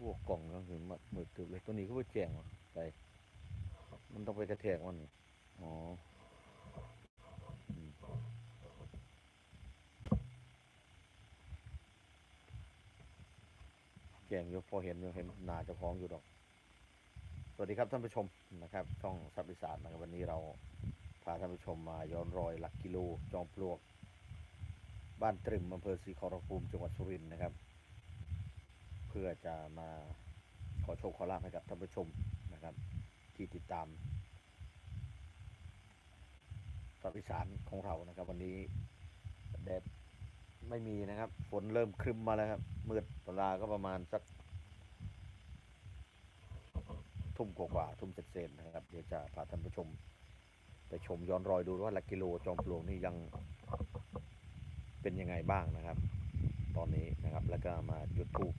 โอ้กล่องก็คือมืดมืดตึบเลยตัวนี้ก็ไปแจงว่ะไป มันต้องไปกระแทกมันอ๋อแจงอยู่พอเห็นอยู่เห็นหนาจ้าของอยู่ดอก สวัสดีครับท่านผู้ชมนะครับ ช่องสับอิสานนะครับวันนี้เราพาท่านผู้ชมมาย้อนรอยหลักกิโลจอมปลวก บ้านตรึมอำเภอศรีขอรภูมิจังหวัดสุรินทร์นะครับ เพื่อจะมาขอโชคขอลาภให้กับท่านผู้ชมนะครับ ที่ติดตามสับอิสานของเรานะครับ วันนี้แดดไม่มีนะครับ ฝนเริ่มครึมมาแล้วครับมืดเวลาก็ประมาณสัก ทุ่มกว่าๆทุ่มเศษๆนะครับ เดี๋ยวจะพาท่านผู้ชม ไปชมย้อนรอยดูว่าหลักกิโลจอมปลวกนี่ยังเป็นยังไงบ้างนะครับ ตอนนี้นะครับแล้วก็มาจุดทูป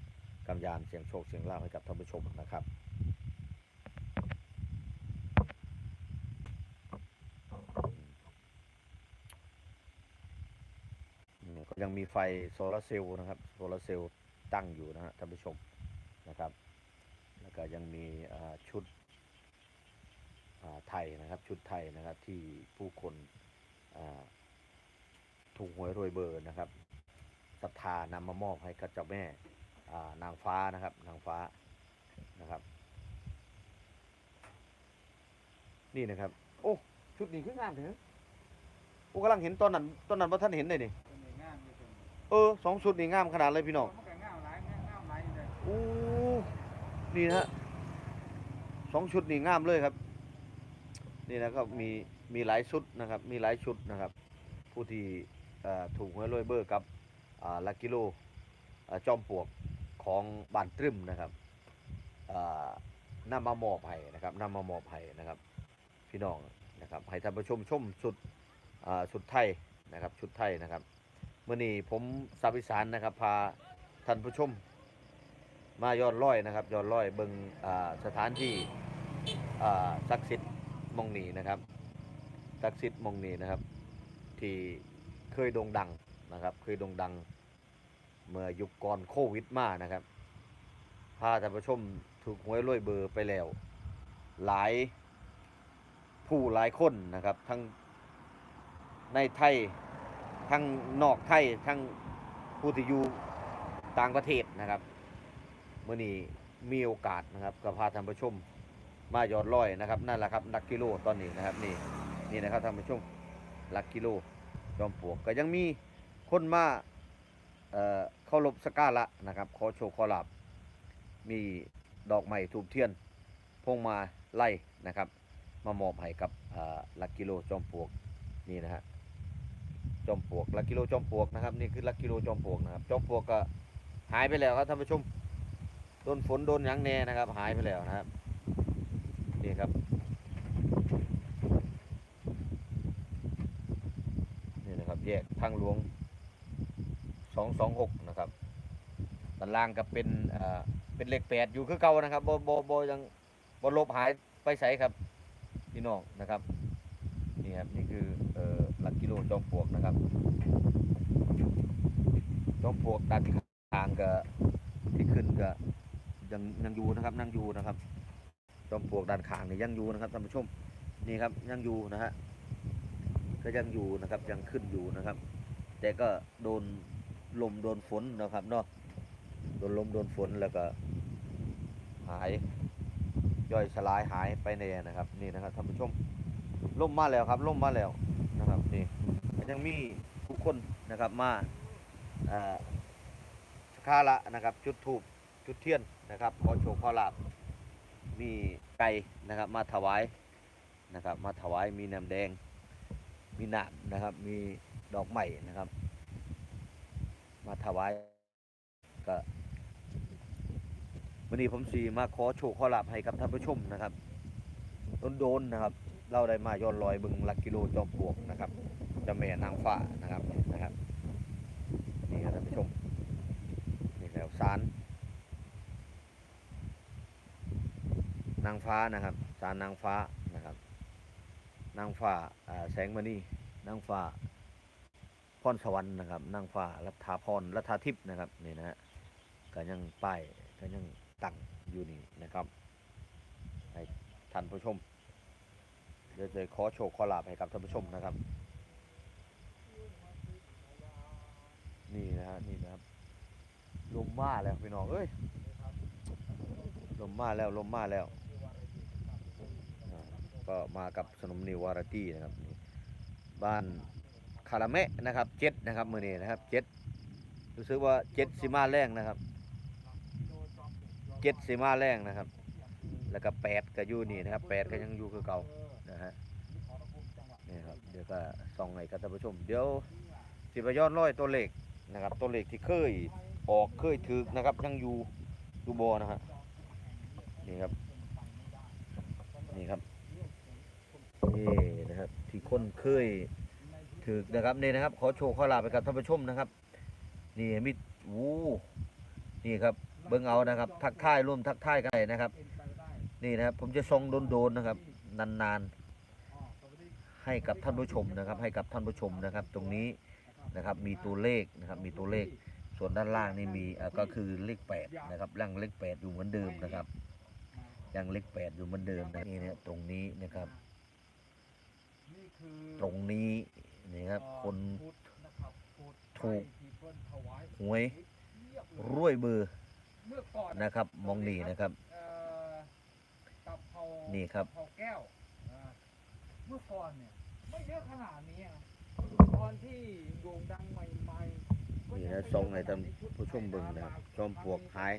กำยานเสียงโชคเสียงลาภให้กับท่านผู้ชมนะครับก็ยังมีไฟโซลาร์เซลล์นะครับโซลาร์เซลล์ตั้งอยู่นะฮะท่านผู้ชมนะครับ แล้วก็ยังมีชุดไทยนะครับชุดไทยนะครับที่ผู้คนถูกหวยรวยเบอร์นะครับศรัทธานำมามอบให้กับเจ้าแม่ นางฟ้านะครับ นางฟ้านะครับ นี่นะครับ โอ้ชุดนี้คืองามเถอะโอ้กำลังเห็นตอนนั้นตอนนั้นว่าท่านเห็นเลยนี่เป็นไงงามอยู่เออสองชุดนี่งามขนาดเลยพี่น้องโอ้นี่นะฮะสองชุดนี่งามเลยครับ นี่นะครับมีมีหลายชุดนะครับ มีหลายชุดนะครับ ผู้ที่ถูกหวยรวยเบอร์กับลักกิโลจอมปลวก ของบ้านตรึมนะครับอ่านำมามอบให้นะครับนำมามอบให้นะครับ พี่น้องนะครับให้ท่านผู้ชมชมชุดชุดไทยนะครับชุดไทยนะครับเมื่อนี้ผมสาวิสานนะครับพาท่านผู้ชม มายอนร้อยนะครับยอนร้อยเบิงอ่าสถานที่ศักดิ์สิทธิ์มองนีนะครับศักดิ์สิทธิ์มองนีนะครับ ที่เคยโด่งดังนะครับ เคยโด่งดัง เมื่อยุคก่อนโควิดมานะครับพาท่านผู้ชมถูกหวยรวยเบอร์ไปแล้ว หลายผู้หลายคนนะครับ ทั้งในไทย ทั้งนอกไทย ทั้งผู้ที่อยู่ต่างประเทศนะครับเมื่อนี้มีโอกาสนะครับก็พาท่านผู้ชมมายอดร้อยนะครับนั่นแหละครับหลักกิโลตอนนี้นะครับนี่นี่นะครับท่านผู้ชมลักกิโลจอมปลวกก็ยังมีคนมา เอ่อเคารพสกการะนะครับ ขอโชว์ขอลาบ มีดอกไม้ถูกเทียน พงมาไล่นะครับ มามอบให้กับลักกิโลจอมปลวกนี่นะฮะจอมปลวกลักกิโลจอมปลวกนะครับนี่คือลักกิโลจอมปลวกนะครับจอมปลวกก็หายไปแล้วครับท่านผู้ชมโดนฝนโดนหยังแน่นะครับ หายไปแล้วนะครับนี่ครับนี่นะครับแยกทางหลวง สองสองหกนะครับด้านล่างก็เป็นเอ่อเป็นเลขแปดอยู่คือเก่านะครับโบโบโบยังบลบหายไปใสครับพี่น้องนะครับนี่ครับนี่คือเอ่อหลักกิโลจอมปลวกนะครับจอมปลวกด้านขางก็ที่ขึ้นก็ยังยังอยู่นะครับนั่งอยู่นะครับจอมปลวกด้านข้างนี่ยังอยู่นะครับท่านผู้ชมนี่ครับยังอยู่นะฮะก็ยังอยู่นะครับยังขึ้นอยู่นะครับ แต่ก็โดน ลมโดนฝนนะครับเนาะโดนลมโดนฝนแล้วก็หายย่อยสลายหายไปในนะครับ นี่นะครับท่านผู้ชมล่มมาแล้วครับล่มมาแล้วนะครับนี่ยังมีผู้คนนะครับมาอ่าสักการะนะครับ จุดธูปจุดเทียนนะครับขอโชคขอลาบมีไก่นะครับมาถวายนะครับ มาถวายมีน้ำแดง มีน้ำนะครับ มีดอกไม้นะครับ มาถวายก็วันนี้ผมสีมาขอโชคขอลาบให้กับท่านผู้ชมนะครับโดนๆนะครับ เราได้มาย้อนรอยบึงหลักกิโลจอมปลวกนะครับจะแม่นางฟ้านะครับนะครับนี่ครับท่านผู้ชมนี่แล้วสารนางฟ้านะครับสารนางฟ้านะครับ นางฟ้าอ่าแสงมณีนางฟ้า พรสวรรค์นะครับนางฟ้ารัฐาพรรัฐาทิพย์นะครับนี่นะฮะก็ยังป้ายก็ยังตั้งอยู่นี่นะครับให้ท่านผู้ชมเดี๋ยวจะขอโชว์ขอลาบให้กับท่านผู้ชมนะครับ นี่นะฮะนี่นะครับลมมาแล้วพี่น้องเอ้ยลมมาแล้วลมมาแล้วก็มากับสนมนิววารตี้นะครับนี่บ้าน คาราเมะนะครับเจ็ดนะครับมือนี้นะครับเจ็ดรู้สึกว่าเจ็ดสิมาแรงนะครับเจ็ดสิมาแรงนะครับ แล้วก็แปดก็อยู่นี่นะครับแปดก็ยังอยู่คือเก่านะฮะนี่ครับเดี๋ยวก็ส่องให้กับท่านผู้ชม เดี๋ยวสิบย้อนร้อยตัวเลขนะครับตัวเลขที่เคยออกเคยถือนะครับยังอยู่อยู่บนะฮะนี่ครับนี่ครับนี่นะครับที่คนเคย ถือนะครับนี่นะครับ ขอโชว์ขอลาไปกับท่านผู้ชมนะครับ นี่มิวูนี่ครับ เบิ่งเอานะครับ ทักทายร่วมทักทายกันได้นะครับ นี่นะครับ ผมจะทรงโดนๆนะครับ นานๆ ให้กับท่านผู้ชมนะครับ ให้กับท่านผู้ชมนะครับ ตรงนี้นะครับ มีตัวเลขนะครับ มีตัวเลข ส่วนด้านล่างนี่มีก็คือเลขแปดนะครับร่างเลขแปดอยู่เหมือนเดิมนะครับยังเลขแปดอยู่เหมือนเดิมนะนี่นะตรงนี้นะครับ ตรงนี้ นี่ครับ คนพุทธนะครับพุทธถูกที่เพิ่นถวายหวยเรียบเลยรวยเบอร์เมื่อก่อนนะครับ มองนี่นะครับเอ่อกับเผานี่ครับเผาแก้วอ่าเมื่อก่อนเนี่ยไม่เยอะขนาดนี้อะตอนที่โด่งดังใหม่ๆก็นี่ยังนะไม่ทรงเยอะให้ท่านขดชุดผู้ชมเบิ่งนะครับใหม่จอมปลวกหาย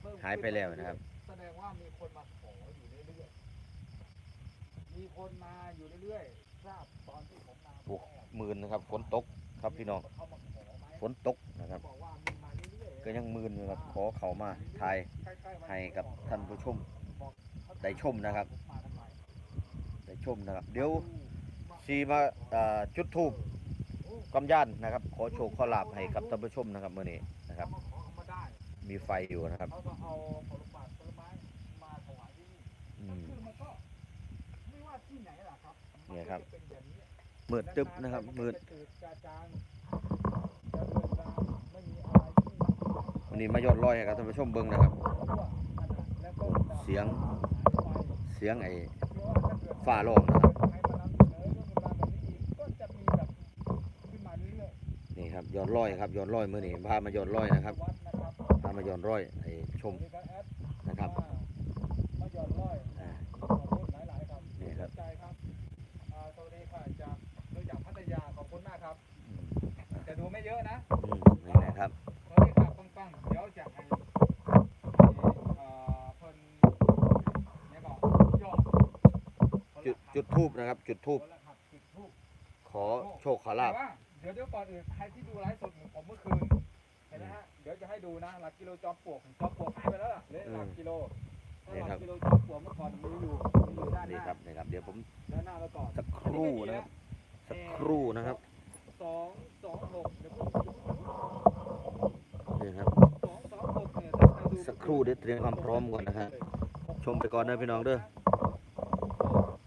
เพิ่มหายไปแล้วนะครับแสดงว่ามีคนมาขออยู่เรื่อยๆมีคนมาอยู่เรื่อยๆทราบตอนที่ผม มาปลูกหมื่นนะครับ ฝนตกครับพี่น้องเขามาขอไหมฝนตกนะครับบอกว่ามีมาเรื่อยๆก็ยังหมื่นอยู่ครับ ขอเขามาทายใกล้ๆวันให้กับท่านผู้ชมบอกเขาได้ชมนะครับมาทำไมได้ชมนะครับ เดี๋ยวสีมาเอ่อจุดทูบกำยานนะครับ ขอโชคขอลาบให้กับท่านผู้ชมนะครับเมื่อนี้นะครับเขามาขอเขามาได้มีไฟอยู่นะครับเขาก็เอาผลบาทผลไม้มาถวายที่นี่อืมคือมันก็ไม่ว่าที่ไหนล่ะครับเนี่ยครับ มืดตึ๊บนะครับมืดจะจืดมันนี้มายอดร้อยให้กับท่านผู้ชมเบิ่งนะครับ เสียงเสียงไอ้ฝ่าถ้าเกิดฝ่าลงนะครับใครมานำเสนอเรื่องราวแบบนี้อีกก็จะมีแบบขึ้นมาเรื่อยครับยอดร้อยครับยอดร้อยมื่อนี้พามายอดร้อยนะครับพามายอดร้อยให้ชม นี่ก็แอด นะครับ ว่ามาหย่อนร้อย อ่า ขอบคุณหลาย ๆ ครับ นี่ครับ สนใจครับอ่าสวัสดีค่ะจากเราจากพัทยาขอบคุณมากครับ อืม แต่ดูไม่เยอะนะ อืมนี่นะครับ สวัสดีครับปังๆเดี๋ยวจะให้เอ่อเพิ่นเนี่ยก็ยอด จุดจุดทูบนะครับ จุดทูบคนละครับจุดทูบขอโชคขอลาบแต่ว่าเดี๋ยวเดี๋ยวก่อนอื่นใครที่ดูไลฟ์สดของผมเมื่อคืนเห็นไหมฮะเดี๋ยวจะให้ดูนะหลักกิโลจอมปลวกจอมปลวกหายไปแล้วล่ะเหลือหลักกิโลนี่หครัลักกิโลจอมปลวกเมื่อก่อนมีอยู่มีอยู่ด้านหนี่น้าครับนี่ครับ เดี๋ยวผมด้านหน้าแล้วก่อนสักครู่นะครับสักครู่นะครับสองสองหกเดี๋ยวพูดนี่ครับสองสองหกเนี่ยถ้าใครดูสักครู่เดี๋ยวเตรียมความพร้อมก่อนนะฮะชมไปก่อนนะพี่น้องเด้อ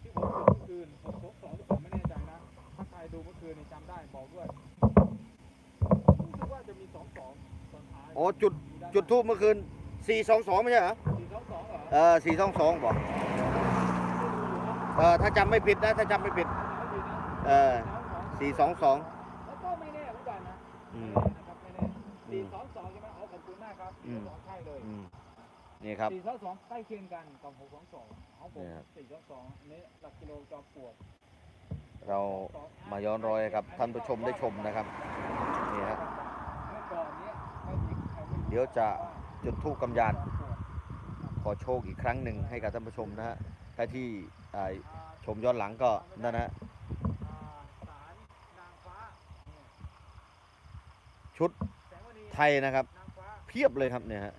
ที่ผมจุดเมื่อคืนหกหกสองหรือเปล่าไม่แน่ใจนะ ถ้าใครดูเมื่อคืนนี่จำได้บอกด้วยรู้สึกว่าจะมีสองสองต อนท้ายอ๋อจุดจุดทูบเมื่อคืน422ไม่ใช่เหรอสี่สองสองเหรอเออ422บอกเออถ้าจำไม่ผิดนะถ้าจำไม่ผิด เออ422แล้วก็ไม่แน่เหมือนกันนะอืมนะครับไม่แน่สี่สองสองใช่ไหมเอาขอบคุณมากครับอืสี่มสองใช่เลยอืมนี่ครับสี่สองสองใกล้เคียงกันกับหกสองสองเอาผมเนี่ยครับสี่สองสองอันนี้หลักกิโลจอมปลวกเรามาย้อนรอยกับท่านผู้ชมได้ชมนะครับนี่ฮะเมื่อก่อนเนี้ย เดี๋ยวจะว่าจุดทูบกำยาน ขอโชคอีกครั้งหนึ่งให้กับท่านผู้ชมนะฮะใครที่อ่าชมย้อนหลังก็นั่นนะฮะอ่าศาลนางฟ้าชุดแสงมณีไทยนะครับนางฟ้าเพียบเลยครับเนี่ยฮะ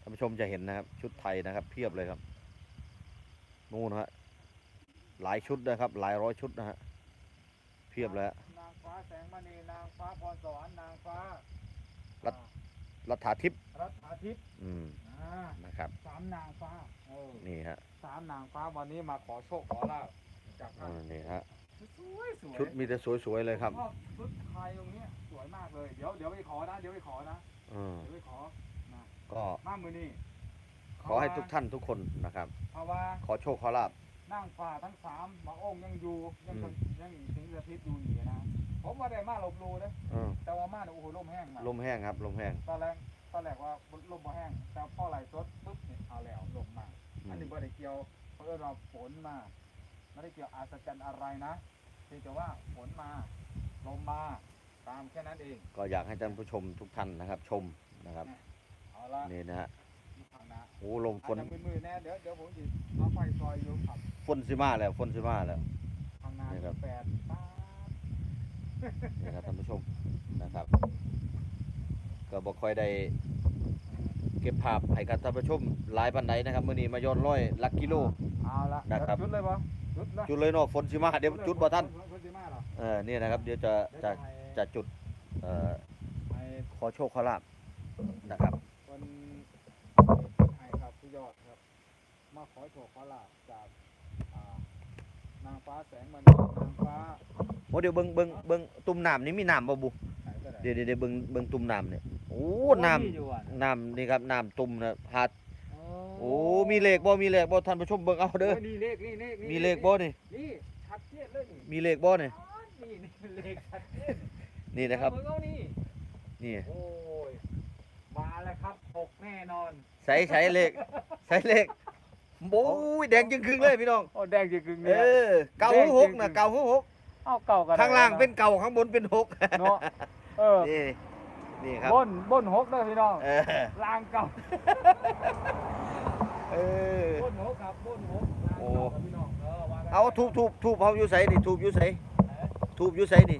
ท่านผู้ชมจะเห็นนะครับ ชุดไทยนะครับ เพียบเลยครับนู่นฮะหลายชุดนะครับ หลายร้อยชุดนะฮะเพียบเลยฮะนางฟ้าแสงมณีนางฟ้าพรสวรรค์นางฟ้า รัฐรัฐาทิพย์รัฐอาทิตย์อืมอ่านะครับสามนางฟ้าเออนี่ฮะสามนางฟ้าวันนี้มาขอโชคขอลาบจากอ่าท่านนี่ฮะสวยสวยชุดมีแต่สวยๆเลยครับชอบชุดไทยตรงเนี้ยสวยมากเลยเดี๋ยวเดี๋ยวไปขอนะเดี๋ยวไปขอนะอืมเดี๋ยวไปขอก็มามือนี่ขอให้ทุกท่านทุกคนนะครับเพราะว่าขอโชคขอลาบนั่งฝ่าทั้งสามบางองค์ยังอยู่ยังอืมยังสิงสถิตอยู่นี่นะ ผมว่าได้มาลบหลูนะเออแต่ว่ามาเนี่ยโอ้โหลมแห้งมากลมแห้งครับ ลมแห้ง ตอนแรกตอนแรกว่าลมบ่แห้งแต่พอไหลสดปุ๊บเนี่ยเอาแล้วลมมาอือันมนี้บ่ได้เกี่ยวเพราะเราฝนมาไม่ได้เกี่ยวอาศจรรย์อะไรนะเพียงแต่ว่าฝนมาลมมาตามแค่นั้นเองก็อยากให้ท่านผู้ชมทุกท่านนะครับ ชมนะครับเอาละนี่นะฮะทางนะโอ้ลมฝอาจนจะมือๆแน่เดี๋ยวเดี๋ยวผมจะเอาไฟซอยอยู่ขับฝนสิมาแล้วฝนสิมาแล้ว ทางนานี่ครับ แปดป้าด นี่ครับท่านผู้ชมนะครับ ก็บ่ค่อยได้เก็บภาพให้กับท่านผู้ชมหลายปันใดนะครับมื้อนี้มาย้อนร้อยหลักกิโล เอาละนะครับ จุดเลยปะจุดละจุดเลยเนาะฝนสิมาเดี๋ยวจุดบ่ทันจุดสิมาเหรอเออนี่นะครับ เดี๋ยวจะเดี๋ยวจะให้จะจุดเอ่อให้ขอโชคขอลาบนะครับคนให้ครับผู้ยอดครับ มาขอโชคขอลาบจากอ่านาง ฟ้าแสงมณีนางฟ้าโอ้เดี๋ยวเบิ่งเบิ่งเบิ่งตุ่มน้ำนี่มีน้ำบ่บุไหนก็ได้เดี๋ยวเดี๋ยวเดี๋ยวเบิ่งเบิ่งตุ่มน้ำเนี่ยโอ้น้ำมีอยู่อะน้ำนี่ครับน้ำตุ่มนะหาดโอ้โอ้มีเลขบ่ มีเลขบ่ท่านผู้ชมเบิ่งเอาเด้อ โนี่เลขนี่เลขนี่มีเลขบ่นี่ นี่ชัดเจนเลยนี่มีเลขบ่นี่อ๋อนี่นี่เลขชัดเจนนี่นะครับ เอาเบิ่งเอานี่นี่โอ้ยมาแล้วครับหกแน่นอน ใส่ใส่เลข ใส่เลข โอ้ยแดงจึงครึ่งเลยพี่น้องโอ้แดงจริงๆเอเนี่ยอเก้าหกนะเก้าหกเอาเก่ากันข้างล่างเป็นเก่าข้างบนเป็นหกเนาะเออนี่นี่ครับบนบนหกเด้อพี่น้องเออล่างเก่าเออ บนหกครับบนหกล่างโอ้เก่าครับพี่น้องเออว่ากันเอาทูบทูบทูบเฮาอยู่ไสนี่ทูบอยู่ไสเออทูบอยู่ไสนี่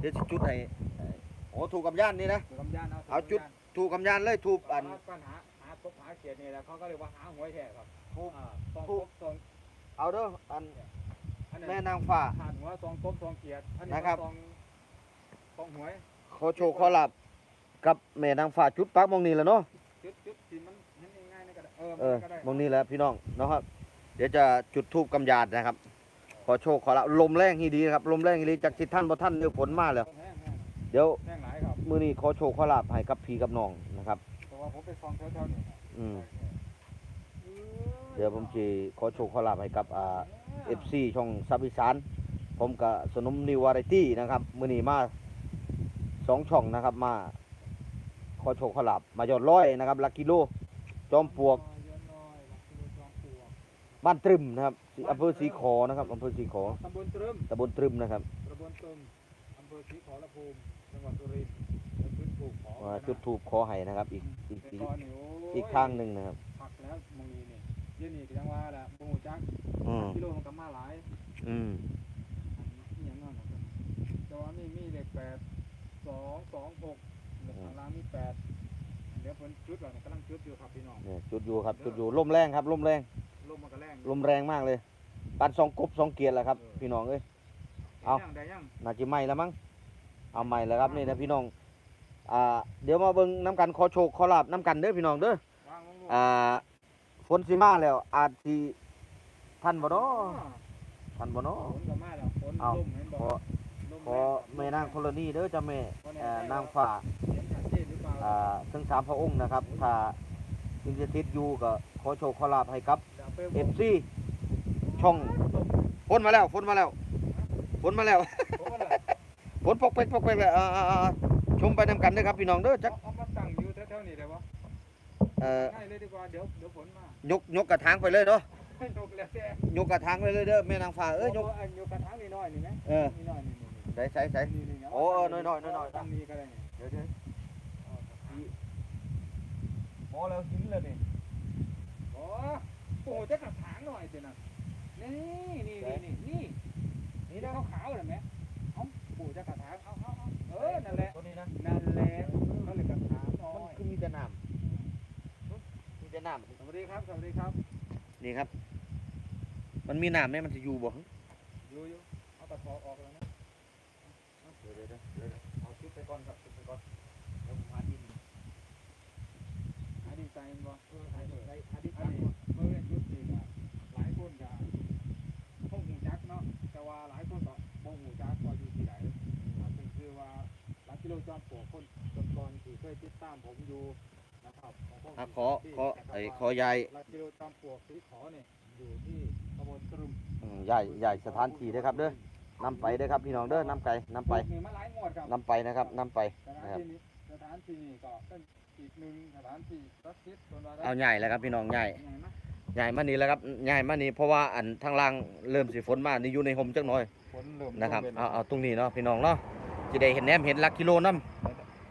เดี๋ยวสิจุดให้โอ้ถูกกับย่านนี่นะดูกำยานเอาเอาจุดถูกกับย่านเลยทูบอัอันนปัญหาหาต บหาเขียดนี่แหละเขาก็เรียกว่าหาหวยแท้ครับทูบอ่าซองถูตกบซองเอาเด้ออันอันแม่นี้นางฟ้า ขาดหัวซองตบซองเขียดอันนี้นะครับซองซองหวยขอโชคขอลาบกับแม่นางฟ้าจุดปักหมองนี้แหล้วเนาะ จุดจุดที่มันเห็นง่ายๆนี่ก็ได้เออเออมันก็ได้หมองนี้แหละพี่น้องเนาะครับ เดี๋ยวจะจุดทูบกำยาดนะครับ ขอโชคขอลาบลมแรงฮีดีนะครับ ลมแรงฮีดีจากทิศท่านบ่ท่านเดี๋ยวฝนมาแล้ว แห้งแห้งเดี๋ยวแห้งหลายครับ มื้อนี้ขอโชคขอลาบให้กับพี่กับน้องนะครับเพราะว่าผมไปซองแถวๆนี่ อืมเดี๋ยวผมจะขอโชคขอลาบให้กับอ่า FC ช่องซับอีสานผมกับสนมนิววาไรตี้นะครับ มื้อนี้มาสองช่องนะครับ มาขอโชคขอลาบมายอดร้อยนะครับลักกิโล จอมปลวก บ้านตรึมนะครับสีอำเภอสีขอนะครับอำเภอสีขอตำบลตรึมตำบลตรึมนะครับตำบลตรึมอำเภอศรีขอรภูมิจังหวัดสุรินทร์เป็นพื้น ถูกขอมาจุดถูกขอให้นะครับ อีกอีกแต่อีกก่อนนี่โยอีกทางหนึ่งนะครับผักแล้วมองนี้นี่เดี๋ยวนี้ก็ยังว่าละโมโหจักอืมกิโลมันก็มาหลายอืมอันนี้อย่างนั้นนะครับแต่ว่านี่มีเลขแปดสองสองหกข้างล่างมีแปดเดี๋ยวเพิ่นจุดแล้วกำลังจุดอยู่ครับพี่น้องเนี่ยจุดอยู่ครับจุดอยู่ลมแรงครับลมแรงลมมันก็แรงลมแรงมากเลยปานสองกบสองเกียร์แหละครับ พี่น้องเอ้ยเอาได้ยังได้ยังน่าจะไหม้แล้วมั้งเอาใหม่แล้วครับนี่นะพี่น้อง อ่าเดี๋ยวมาเบิ่งน้ำกันขอโชคขอลาบน้ำกันเด้อพี่น้องเด้อวางลงลูกอ่าฝนสิมาแล้ว อาจสิทันบ่เนาะทันบ่เนาะฝนก็มาแล้วฝนเอาลมเห็นบ่ขอลมขอแม่นางธรณีเด้อจ้าแม่เอ่อนางฟ้าเห็นชัดเจนหรือเปล่าอ่าทั้งสามพระองค์นะครับ ถ้าสิงสถิตอยู่ก็ขอโชคขอลาบให้กับจะาไปเอฟซีช่องฝนมาแล้วฝนมาแล้วฝนมาแล้วผมว่าน่ะฝนปกเป๊กปกเป๊กเลยอ่าอ่าอ่า ชมไปนำกันเด้อครับพี่น้องเด้อจักเอาเอามาตั้งอยู่แถวๆนี้ได้บ่เอ่อง่ายเลยดีกว่าเดี๋ยวเดี๋ยวฝนมายกยกกระถางไปเลยเนาะให้นกแล้วแต่ยกกระถางไปเลยเด้อแม่นางฟ้าเอ้ยยกโอันยกกระถางนี่น้อยนี่ไหมเออนี่น้อยนี่นี่ใส่ใส่ใส่นี่นี่นี่โอ้เออน้อยๆน้อยๆตั้งนี้ก็ได้นี่เดี๋ยวเดี๋ยวพอแล้วหินเลยนี่โอ้โหจะกระถางหน่อยสินะนี่นี่นี่นี่นี่นี่ได้ขาวๆเลยไหม ตัวนี้นะนั่นแหละเขาเลยกระถางน้อมันยคือมีแต่น้ำมีแต่น้สวัสดีครับสวัสดีครับำนี่ครับ มันมีน้ำเนี่ยมันจะอยู่บ่อยู่อยู่เอาตะขอออกแล้วนะเดี๋ยวเดี๋ยวเดี๋ยวเดี๋ยวเอาชุดไปก่อนครับชุดไปก่อนเดี๋ยวผมหาดินหาดินใจมันบ่ โลจอมปลวกคนก่อนๆที่เคยติดตามผมอยู่นะครับของพวกอะขอขอไอ้ขอยายหลักกิโลจอมปลวกสีขอเนี่ยอยู่ที่ตำบลตรึมอืมยายยายสถานที่เด้อครับเด้อนํไปเด้อครับพี่น้องเด้อนํไปนํไปมีมาหลายงวดครับนํไปนะครับนํไปสถานที่นี้สถานที่นี้ก็เป็นอีกหนึ่งสถานที่รักชิดตัวเราเอาใหญ่แล้วครับพี่น้องใหญ่ใหญ่ไหมใหญ่มานี่แล้วครับใหญ่มานี่เพราะว่าอันทางล่างเริ่มสิฝนมานี่อยู่ในห่มจักหน่อยฝนเริ่มนะครับเริ่มเอาเอาตรงนี้เนาะพี่น้องเนาะ จะได้เห็นแนมเห็นหลักกิโลนํ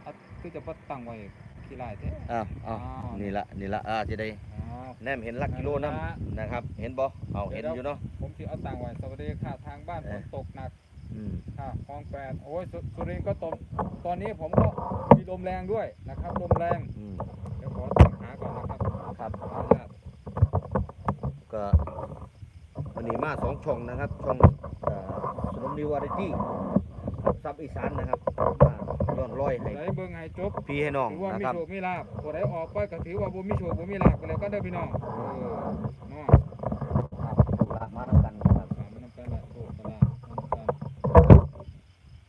เอาคือจะปัดตั้งไว้ขี้ลายแท้อ้าวอ้าวนี่ละนี่ละอ่าจะได้อ้าว แนมเห็นหลักกิโลนํนะครับ เห็นบ่เอาเห็นอยู่เนาะผมสิเอาตังไว้สวัสดีค่ะทางบ้านฝเออนตกหนักอืมค่ะคลองแปดโอ้ยสุสุรินทร์ก็ตกตอนนี้ผมก็มีลมแรงด้วยนะครับลมแรงอืมเดี๋ยวขอตั้งขาก่อนนะครับครับเอาละก็วันนี้มาสองช่องนะครับ ช่องเอ่อสนมนิวาริตี้ ซับอีสานนะครับมาย้อนร้อยให้ไหนเบิ่งให้จบพี่ให้น้องถือว่านะมีครับ โชคมีลาบผู้ใดออกไปก็ถือว่าบ่มีโชคบ่มีลาบไปแล้วก็เด้อพี่น้องเออเนาะถูกลามาทำกันครับฝากมันนำกันละโชคกันละนำกัน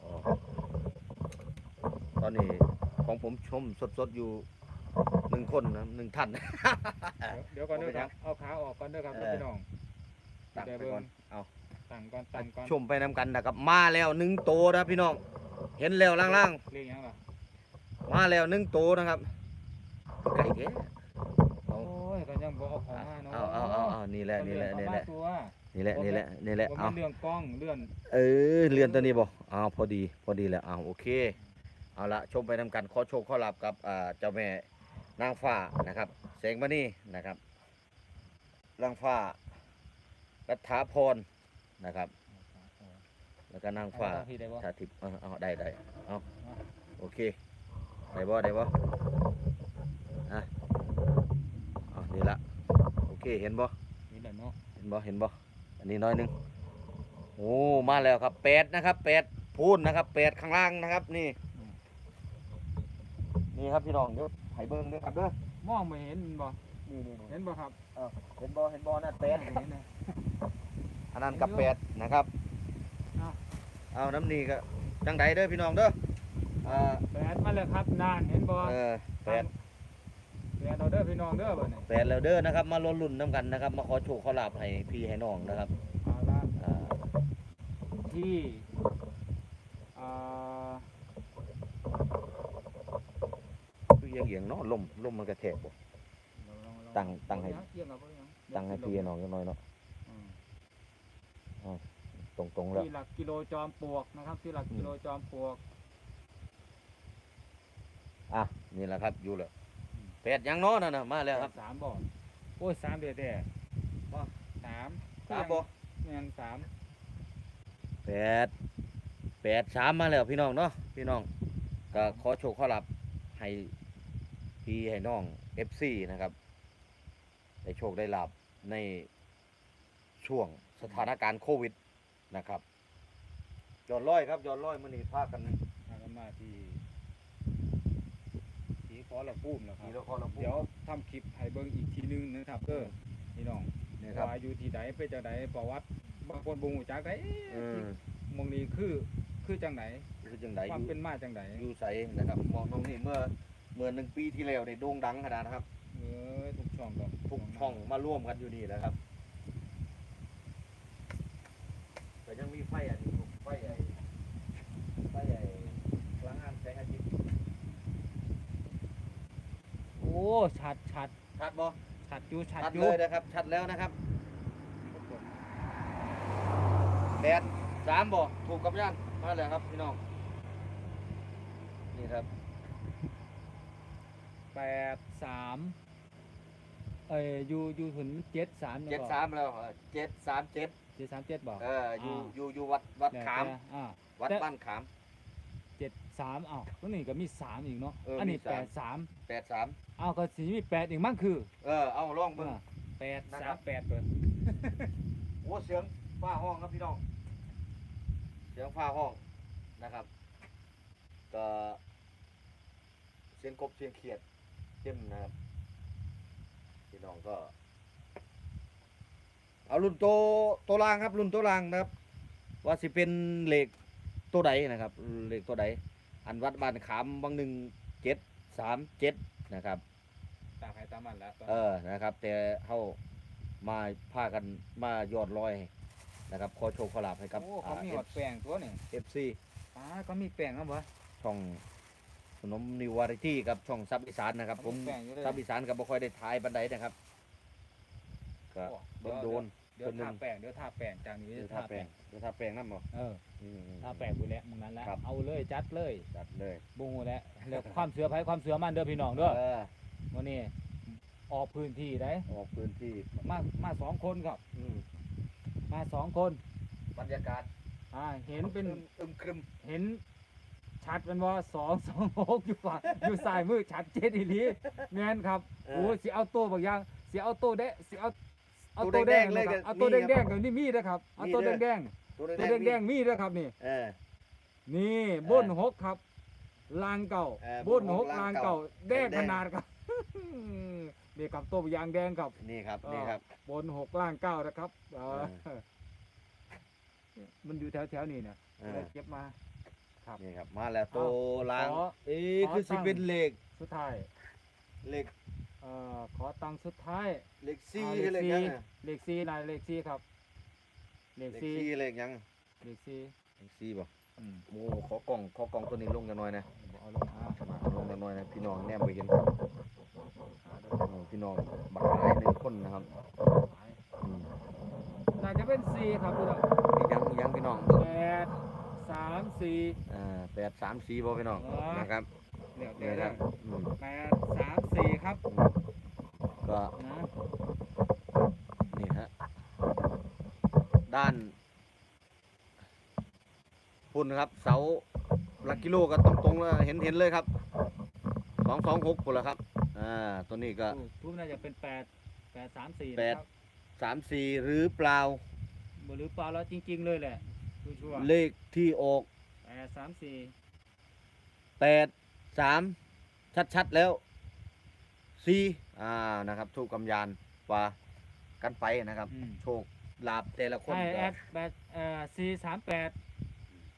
อ๋อตอนนี้ของผมชมสดๆอยู่หนึ่งคนนะหนึ่งท่าน เดี๋ยวเดี๋ยวก่อนเด้อบ่เป็นคหยัรับงเอาขาออกก่อนเด้อครับเออ พี่น้องตั้งไปก่อนเอาตั้งก่อนตั้งก่อนชมไปนำกันนะครับมาแล้วหนึ่งโตวนะพี่น้อง เห็นแล้วล่างเรียกหยังล่ะๆ มาแล้วหนึ่งโตวนะครับไก่แท้เอาโอ้ยก็ยังบ่เอาของมาเนาะเอาเอาเอาเอานี่แหละนี่แหละนี่แหละตัวนี่แหละนี่แหละนี่แหละบ่เอาแม่นเรื่องกล้องเรื่องเออเรือนตัวนี้บ่เอาพอดีพอดีแล้วเอาโอเค เอาละชมไปนำกันขอโชคขอลาบกับอ่าเจ้าแม่นางฟ้านะครับแสงมณีนะครับนางฟ้ารัฐาพร นะครับ แล้วก็นางฟ้าเอที่ได้บ่ ชาทิพย์เอาเอาได้ได้เอาโอเคได้บ่ได้บ่อะเอานี่ละโอเคเห็นบ่ นี่แหละเนาะเห็นบ่ เห็นบ่ อันนี้น้อยหนึง โอ้ มาแล้วครับแปดนะครับแปดพูนนะครับแปดข้างล่างนะครับ นี่ นี่ครับพี่น้องเดี๋ยวไห้เบิ้งเด้อครับเด้อ มองไม่เห็นมันบ่ นี่นี่เห็นบ่ครับ เห็นบ่ เห็นบ่นั่นแปดเห็นนะ อันนั้นกับแปดนะครับเอาเอาน้ำนี่ก็จังใดเด้อพี่น้องเด้ออ่าแปดมาแล้วครับนานเห็นบ่เออแปดแปดเอาเด้อพี่น้องเด้อบ่เนี่ยแปดแล้วเด้อนะครับ มาลุ้นลุ้นน้ำกันนะครับ มาขอโชคขอลาบให้พี่ให้น้องนะครับเอาละอ่าที่อ่าคือเอียงเอียงๆเนาะลมลมมันกระแทกบ่ตั้งตั้งให้เกี่ยงกับบ่ยัง ตั้งให้พี่ให้น้องจังหน่อยเนาะอืม ตรงๆแล้วที่หลักกิโลจอมปลวกนะครับ ที่หลักกิโลจอมปลวกอะนี่แหละครับอยู่แล้วแปดยังนาะนั่นนะมาแล้วครับสามบ่โอ้ยสามเดียวแต่บ่สามสามบ่แม่นสามแปดแปดสามมาแล้วพี่น้องเนาะพี่น้องก็ขอโชคขอรับให้พี่ให้น้อง FC นะครับ ได้โชคได้ลาบในช่วง สถานการณ์โควิดนะครับยอดร้อยครับยอดร้อยมื้อนี้พากันพากันมาที่ที่ขอละปุ้มนะครัมีบแล้วก็เราพูด เดี๋ยวทำคลิปให้เบิ่งอีกทีนึงนะครับเด้อพี่น้องนี่ครับ ว่าอยู่ที่ใดไปจังใดประวัติบางคนบ่ฮู้จักได้เออหมองนี้คือคือจังไดคือจังไดคอวามยู่ เป็นมาจังไดอยู่ใสนะครับมองตรงนี้เมื่อเมื่อหนึ่งปีที่แล้วในโด่งดังขนาดนะครับเออทุกช่องก็ทุกช่องมาร่วมกันอยู่นี่แหละครับ แต่ ยังมีไฟอันนี้อยู่ไฟไอ้ไฟไอ้พลังงานแสงอาทิตย์โอ้ชัดชัดชัดบ่ชัดอยู่ชัดชัดอยู่เลยนะครับ ชัดแล้วนะครับแปดสามบ่ถูกกับย่านมาแล้วครับพี่น้องนี่ครับแปดสามเอ้ยอยู่อยู่ถึงเจ็ดสามเจ็ดสามแล้วเจ็ดสามเจ็ด เจ็ดสามเจ็ดบอก เอออยู่อ่า อยู่อยู่วัดวัดแล้วขามแต่อ่า วัดแต่ บ้านขาม เจ็ดสามอ้าวตัวนี้ก็มีสามอีกเนาะเอออัอันนี้มีสาม แปดสามแปดสามอ้าวก็สีมีแปดอีกมั้งคือเออเอาลองเบิ่งอ่าแปดนะคสารัมบ แปดเปิดโอ้เสียงฟ้าห้องครับพี่น้อง เสียงฟ้าห้องนะครับ ก็เสียงกบเสียงเขียดเข้มนะครับพี่น้องก็ เอารุ่นโตโตวรางครับ รุ่นโตวรางนะครับ ว่าสิเป็นเหล็กตัวใดนะครับเหล็กตัวใดอันวัดบ้านขามบางหนึ่งเจ็ดสามเจ็ดนะครับตามใครตามามอันแล้วตอนเออนะครับ แต่เฮามาพากันมายอดลอยนะครับขอโชคขอลาภให้กับโอ้เขามีหอดแป้งตัวนี่เอฟซีป้าก็มีแป้งครับบ่ช่องขนมนิววาไรตี้กับช่องซับอีสานนะครับ ผมแป้งอยู่เลยซับอีสานก็บ่ค่อยได้ทายบันไดนะครับก็โอ้โดนโดน เดี๋ยวคนหนึ่งทาแป้งเดี๋ยวทาแป้งจากนี้เดี๋ยวเดี๋ยวทาทาแป้แป้งงเดี๋ยวทาแป้งนำบ่เอออืม ทาแป้งบุแหละมึงนั้นละครับ เอาเลยจัดเลยจัดเลยบ่ฮู้แล้วแล้วความเสือไผความเสือมันเด้อพี่น้องเด้อเออมื้อนี้ออกพื้นที่ได้ออกพื้นที่มามาสองคนครับ อืมมาสองคนบรรยากาศอ่าเห็นเป็น อึมครึมเห็นชัดเป็นว่าสองสองหกอยู่ฝั่งอยู่ซ้ายมือชัดเจนอีหลีแม่นครับโอ้สิเอาตัวบางอย่างสิเอาตัวแดงสิเอา เอาตัวแดงเลยครับเอาตัวแดงแดงๆกับนี่มีนะครับเอาตัวแดงแดงตัวๆแดตัวงแดงแดงๆมีนะครับนี่เออ นี่บนหกครับลางเก่าเออบนหกลางเก่าแดงขนาดครับ นี่ครับตัวบางอย่างแดงครับนี่ครับอ่านี่ครับ บนหกล่างเก้านะครับเออเออมันอยู่แถวแถวๆนี้นะเออเลยเก็บมา ครับ นี่ครับ มาแล้วโตเอาลางขอเอ้ยขอคือสิตั้งเป็นเลขสุดท้ายเลข เอ่อขอตังค์สุดท้ายเลขสี่อ่าคือเลขเลยัขงสี่อะเลขสี่นายเลขสี่ครับเลขเลขสี่สี่เลขยังเลขสี่เลขสี่บ่อืมโอ้ขอกล่องขอกล่องตัวนี้ลงกันหน่อยนะเอาลงอ่าลงกันหน่อยนะพี่น้องแนมไปเห็นโอ้พี่น้องบักหลายหนึ่งคนนะครับอืมน่าจะเป็นสี่ครับพี่น้องอีกยังอีกยังพี่น้อง แปดสามสี่ อ่าแปดสามสี่บ่พี่น้องอ๋อ นะครับ เดี๋ยวนี่เดี๋ยวครับอืมแปดสามสี่ครับอืมก็นะนี่ฮะด้านพุ่นครับเสาหลักกิโลก็ตรงตรงๆแล้วเห็นเห็นเลยครับสองสองหกพุ่นละครับอ่าตัวนี้ก็ ทูทุบน่าจะเป็นแปดแปดสามสี่แปดนะครับสามสี่หรือเปล่าบ่หรือเปล่าแล้วจริง ๆ เลยแหละชัวร์เลขที่ออกแปดสามสี่แปด สามชัดๆแล้วสี่อ่านะครับถูกกำยานว่ากันไปนะครับ อืม โชคลาบแต่ละคนใช่ก็แอดแปดเอ่อสี่สามแปด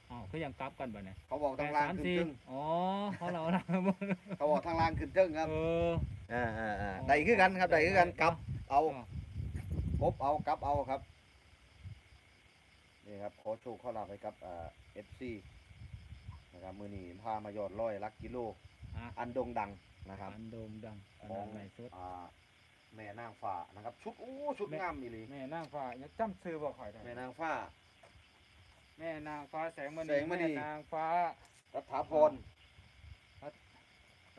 อ้าวคือยังกลับกันบ่เนี่ยเขาบอกแปทางดล่างสามขึ้นสี่ทึ่งอ๋อเขาเรานะเขาบอกทางล่างขึ้นทึ่งครับ เอออ่าอ่าอ่าอ๋อได้คือกันครับได้คือกันกลับเอาอ๋อกบเอากลับเอาครับนี่ครับขอโชคขอลาบไปกับอ่าเอฟซี นะครับมือนี้พามายอดร้อยลักกิโล อะอันโด่งดังนะครับ อันโด่งดังอันของ นั้นไหนสุด อ่าแม่นางฟ้านะครับ ชุดอู้ชุดแม่ งามอีหลีแม่นางฟ้ายังจำซื้อบ่ค่อยได้แม่นางฟ้า แม่นางฟ้าแสงมณีแสงมณีแม่นางฟ้า รัฐาพรรัฐ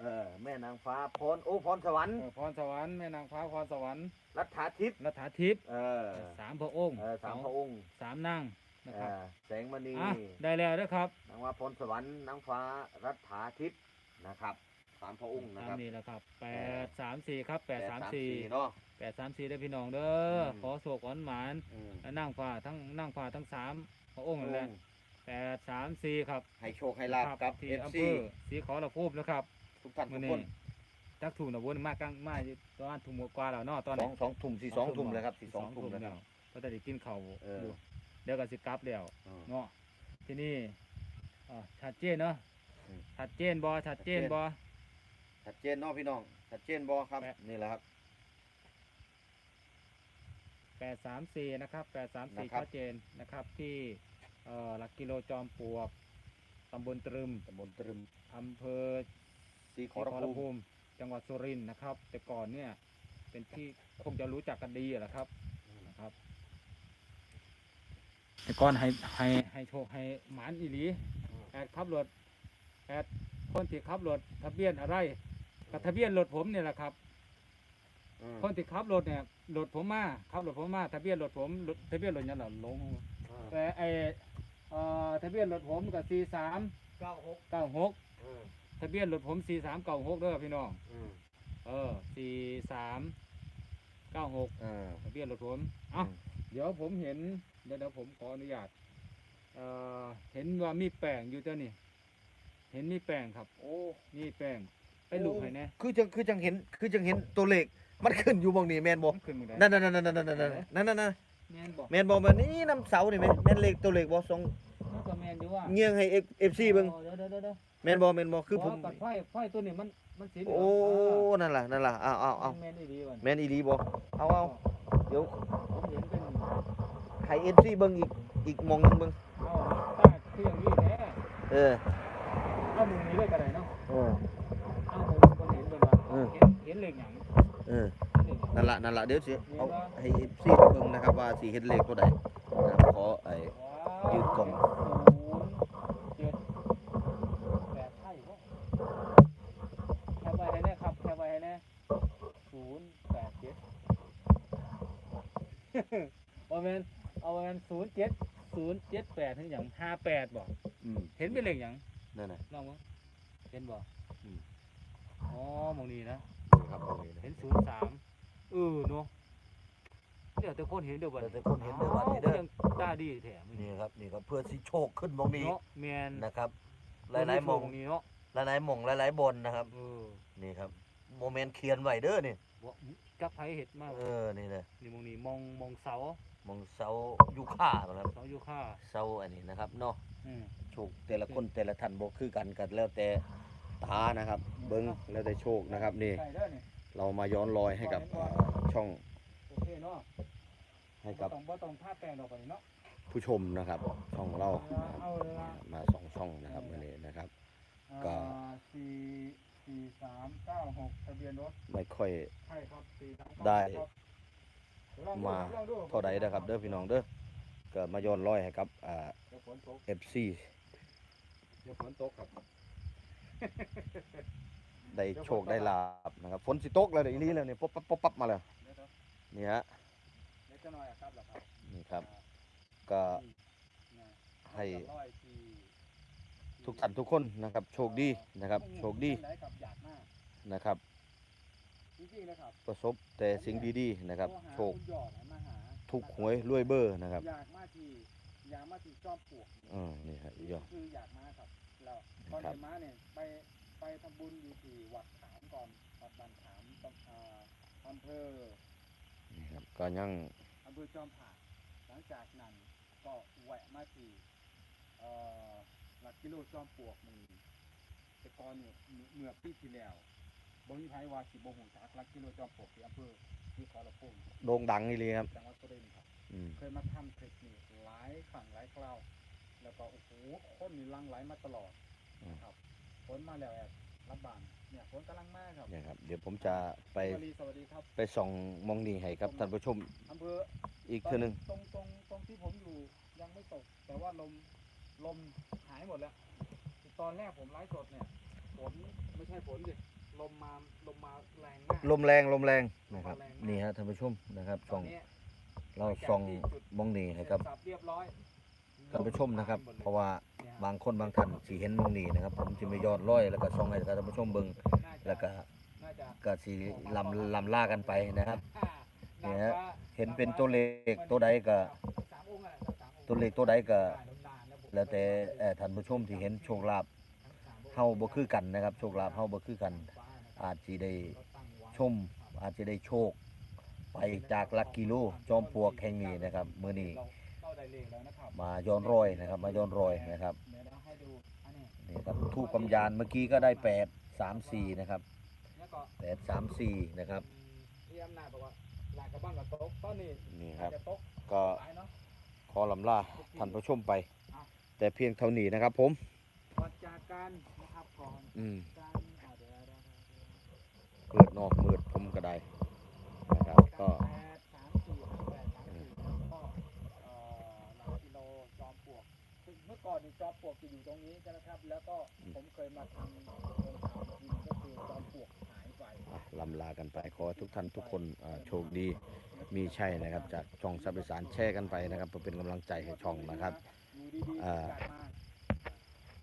เออแม่นางฟ้าพรโอ้พรสวรรค์เออพรสวรรค์แม่นางฟ้าพรสวรรค์รัฐาทิพย์รัฐาทิพย์เออสามพระองค์เออสามพระองค์สามนาง นะเอครับอแสงมณีอะได้แล้วนะครับนางว่าพรสวรรค์นางฟ้ารัฐาทิพย์นะครับสามพระองค์นะตาคมรับ นี้แหละครับแปดสามสี่ครับแปดสามสี่เนาะ แปดสามสี่ได้อพี่น้องเด้ออม ขอโศกขอนหมานอืมและนั่งฟ้าทั้งนั่งฟ้าทั้งสามพระองค์นั่นแหละองค์แปดสามสี่ครับให้โชคให้ลาบกับที่เอฟอำเภซีอสีขอระพูบนะครับทุกท่านทุมื้กอคนี้นจักถูกนะวนมากกลางมาอยู่ตอนทุ่มกว่าแล้วเนาะตอนสอนี้งสองทุ่มสี่สองทุ่มเลยครับสี่สองทุ่มแล้แล้ววก็จะได้กินข้าวเออออยู่ เดี๋ยวก็สิกลับแล้วอืมเนาะที่นี่อ่าชัดเจนเนาะอืม ชัดเจนบ่ชัดเจนชัดเจนบ่ชัดเจนเนาะพี่น้องชัดเจนบอครับแปะ นี่แหละครับ แปดสามสี่นะครับแปดสามสี่นะครับ ชัดเจนนะครับที่เอ่อหลักกิโลจอมปลวกตำบลตรึมตำบลตรึมอำเภอ สีขขออรรภูมิภูมิจังหวัดสุรินทร์นะครับ แต่ก่อนเนี่ยเป็นที่คงจะรู้จักกันดีแหละครับนะครับ แต่ก่อนให้ให้ให้โชคให้หมานอีหลีอืมแอดขับรถแอดคนที่ขับรถทะเบียนอะไรกับทะเบียนรถผมเนี่ยแหละครับอืมคนที่ขับรถเนี่ยรถผมมาขับรถผมมาทะเบียนรถผมรถทะเบียนรถยังหล่ลงอืมแต่ไอเอ่อทะเบียนรถผมกับสี่สามเก้าหกเก้าหกอืมทะเบียนรถผมสี่สามเก้าหกเด้อพี่น้องอืมเออสี่สามเก้าหกอ่าทะเบียนรถผมเอ้าเดี๋ยวผมเห็น เดี๋ยวเดี๋ยวผมขออนุญาตเอ่อเห็นว่ามีแป้งอยู่เจ้านี่ เห็นมีแป้งครับ โอ้มีแป้งไปลูกให้แน่คือจังคือจังเห็น คือจังเห็นตัวเลขมันขึ้นอยู่บางนี้แมนบอมันขึ้นมือได้นั่นนั่นนั่นนั่นนั่นนั่นนั่นนั่นนั่นแม่นบอกแมนบอแบบนี้น้ำเสานี่แมนแมนเลขตัวเลขบอสองมันก็แม่นอยู่ว่าเงี้ยงให้เอฟซีเบิ่งเดี๋ยวเดี๋ยวเดี๋ยวเดี๋ยวแมนบอแมนบอคือผมเพราะกับไฟไฟตัวนี้มันมมันสีเหลืองโอ้นั่นล่ะนั่นล่ะเอาเอาเอาแม่นดีวันแม่นอีดีบ่เอาเอาเดี๋ยวผมเห็นเป็น ให้ FC เบิ่งอีกอีกหมองหนึงเบิ่งเอาตาเครื่องนี่แท้เออเอามุมนี้เลยก็ได้เนาะเออ เอาผมผมเห็นเป็นว่าเออเห็นเห็นเลขหยังเออเห็นเลขหยังนั่นล่ะนั่นล่ะเดี๋ยวสิเห็นเอาบ่ให้ FC เบิ่งนะครับว่าสิเฮ็ดเลขตัวใดนะครับขอไอ้ ยืดกล่องศูนย์เจ็ดแปดไทยบ่แคปไว้ให้แน่ครับแคปไว้ให้แน่ศูนย์แปดเจ็ด เอาแมนเอาแมนศูนย์เจ็ดศูนย์เจ็ดแปดถึง อย่างห้าแปดบ่อืมเห็นเป็นเลขหยังนั่นน่ะ น้องมั้งเห็นบ่อืม อ๋อหมองนี้นะ นี่ครับตรงนี้นะเห็นศูนย์สามเออเนาะเดี๋ยวแต่คนเห็นเดี๋ยวบัดเดี๋ยวแต่คนเห็นเดี๋ยวบัดนี้เด้อยังตาดีแถมนี่ครับนี่ครับเพื่อสิโชคขึ้นหมองนี้เนาะแมนนะครับ หลายๆหมองตรงนี้เนาะหลายๆหมองหลายๆบนนะครับ เออนี่ครับโมเมนต์เขียนไว้เด้อนี่ บ่จักไผเห็ดมากเออนี่เลยนี่หมองนี้มองมองเสาห มองเสายูค่าครับเสาอยู่ค่าเสาอันนี้นะครับเนาะอืม โชคแต่ละคนแต่ละท่านบ่คือกันกันแล้วแต่ตานะครับ เบิ้งแล้วแต่โชคนะครับนี่ ใส่เด้อนี่เรามาย้อนรอยให้กับเอ่อช่องโอเคเนาะให้กับบ่ต้องบ่ต้องทาแป้งดอกบัดนี้เนาะผู้ชมนะครับ ช่องเราเอาละ มาสองช่องนะครับวันนี้นะครับ ก็ อ่าสี่สี่สามเก้าหกทะเบียนรถไม่ค่อย ใช่ครับสี่สามเก้าได้ ครับลอง มาลองดูเท่าใดนะครับเด้อพี่น้องเด้อก็มาย้อนรอยให้กับอ่าเดี๋ยวฝนตก FC เดี๋ยวฝนตกครับได้โชคได้ลาบนะครับฝนสิตกแล้วเดี๋ยวอีนี้แล้วนี่ป๊บปั๊บป๊บปั๊บมาแล้วเดี๋ยวเดี๋ยวนี่ฮะเดี๋ยวจะหน่อยอะครับเหรอครับนี่ครับ ก็นะให้ ร้อยที่ทุกท่านทุกคนนะครับ โชคดีนะครับ โชคดี ไหนกับอยากมากนะครับ ประสบแต่สิ่งดีๆนะครับโทหาโชคณยอดให้มาหาทุกหวยรวยเบอร์นะครับอยากมาที่อยากมาที่จอมปลวกเออนี่ครับยอดคืออยากมาครับแล้วตอนครับเดินมาเนี่ยไปไปทำบุญอยู่ที่วัดขามก่อนวัดบานขามตำอ่าอำเภอนี่ครับก็ยังอำเภอจอมผาหลังจากนั้นก็แวะมาที่เอ่อหลักกิโลจอมปลวกมือแต่ก่อนเนี่ยเมื่อปีที่แล้ว บ่มีไผว่าสิบ่ฮู้จักหลักกิโลจอมปลวกที่อำเภอที่ขอระพุ่มโด่งดังนี่เลยครับจังหวัดสุรินทร์ครับ อืม เคยมาทำคลิปนี้หลายครั้งหลายคราว แล้วก็โอ้โหคนนี่หลังไหลมาตลอดนะครับฝนมาแล้วแอบรับบานเนี่ยฝนกำลังมาครับเนี่ยครับ เดี๋ยวผมจะไปสวัสดีสวัสดีครับไปส่องมองนี่ให้ครับท่านผู้ชมอำเภออีกเท่านึง ตรงตรงตรงที่ผมอยู่ยังไม่ตก แต่ว่าลมลมหายหมดแล้ว ตอนแรกผมไลฟ์สดเนี่ยฝนไม่ใช่ฝนสิ ลมมาลมมาแรงมาก ลมแรงลมแรงนะครับ ลมแรงมาก นี่ฮะท่านผู้ชมนะครับตส่ออนงนี้เราส่องมองนี่ให้กับเสร็จสับเรียบร้อยท่านผู้ชมนะครับลหยหดลยเพราะว่าเนี่ยบางคนบางท่านสิเห็นมองนี่นะครับ ผมจะไม่ยอดร้อยแล้วก็ส่องให้กับท่านผู้ชมเบิ่งน่าจะแล้วก็น่าจะก็สิลำลำล่ากันไปนะครับ อ่าเนี่ยฮะ เห็นเป็นตัวเลขตัวใดก็ สามองค์อะสามองค์ตัวเลขตัวใดก็ได้นานผมแล้วแต่เอ่อท่านผู้ชมที่เห็นโชคลาภเฮาบ่คือกันนะครับ โชคลาภเฮาบ่คือกัน อาจสิได้ชม อาจจะได้โชค ไปจากหลักกิโลจอมปลวกแห่งนี้นะครับมื้อนี้เราเราได้เลขแล้วนะครับมาย้อนรอยนะครับ มาย้อนรอยนะครับเดี๋ยวเราให้ดูอันนี้นี่ครับทูปกำยานเมื่อกี้ก็ได้แปดสามสี่นะครับแล้วก็แปดสามสี่นะครับที่อำนาจบอกว่าหลากกระบ้านกับโต๊ะตอนนี้นี่คอารัจบจะโต๊ะก็หลายเนาะขอลำลาท่านผู้ชมไป แต่เพียงเท่านี้นะครับผมก่อนจากการนะครับก่อนอืมการ เดี๋ยวมืดเนอกมืดผมก็ได้นะครับก็แปดสามสี่ห้าแปดสามสี่แล้วก็เอ่อหลักกิโลจอมปลวกซึ่งเมื่อก่อนนี่จอมปลวกจะอยู่ตรงนี้ใช่ไหมครับ แล้วก็ผมเคยมาทำโรงข่าวจริงก็คือจอมปลวกหายไปอะลำลากันไปขอให้ทุกท่านทุกคนอ่าโชคดีมีชัยนะครับ จากช่องสับประสานแชร์กันไปนะครับเพื่อเป็นกำลังใจให้ช่องนะครับอยู่ดีๆอ่ากลับมา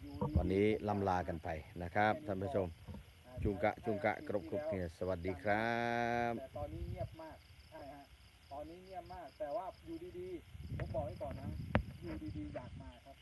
อยู่ดีๆวันนี้ลำลากันไปนะครับท่านผู้ชม จุงกะจุงกะกรุบกรุบเนี่ยสวัสดีครับตอนนี้เงียบมากใช่ฮะตอนนี้เงียบมาก แต่ว่าอยู่ดีๆผมบอกให้ก่อนนะอยู่ดีๆอยากมาครับ